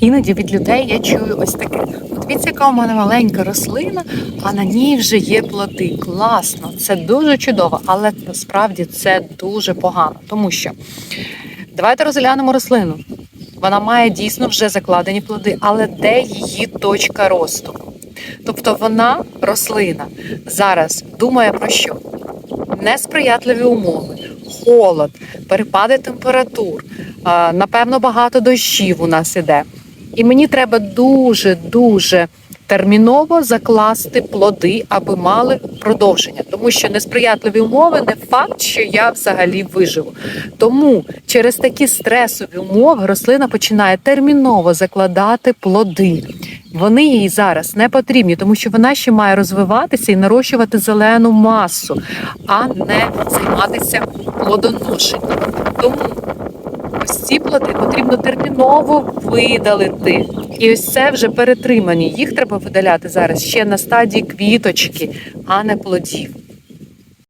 Іноді від людей я чую ось таке. Дивіться, яка у мене маленька рослина, а на ній вже є плоди. Класно, це дуже чудово, але насправді це дуже погано, тому що давайте розглянемо рослину. Вона має дійсно вже закладені плоди, але де її точка росту? Тобто вона, рослина, зараз думає про що? Несприятливі умови, холод, перепади температур, напевно, багато дощів у нас іде. І мені треба дуже дуже терміново закласти плоди, аби мали продовження, тому що несприятливі умови не факт, що я взагалі виживу. Тому через такі стресові умови рослина починає терміново закладати плоди. Вони їй зараз не потрібні, тому що вона ще має розвиватися і нарощувати зелену масу, а не займатися плодоношенням. Тому ось ці плоди потрібно терміново видалити. І ось це вже перетримані. Їх треба видаляти зараз ще на стадії квіточки, а не плодів.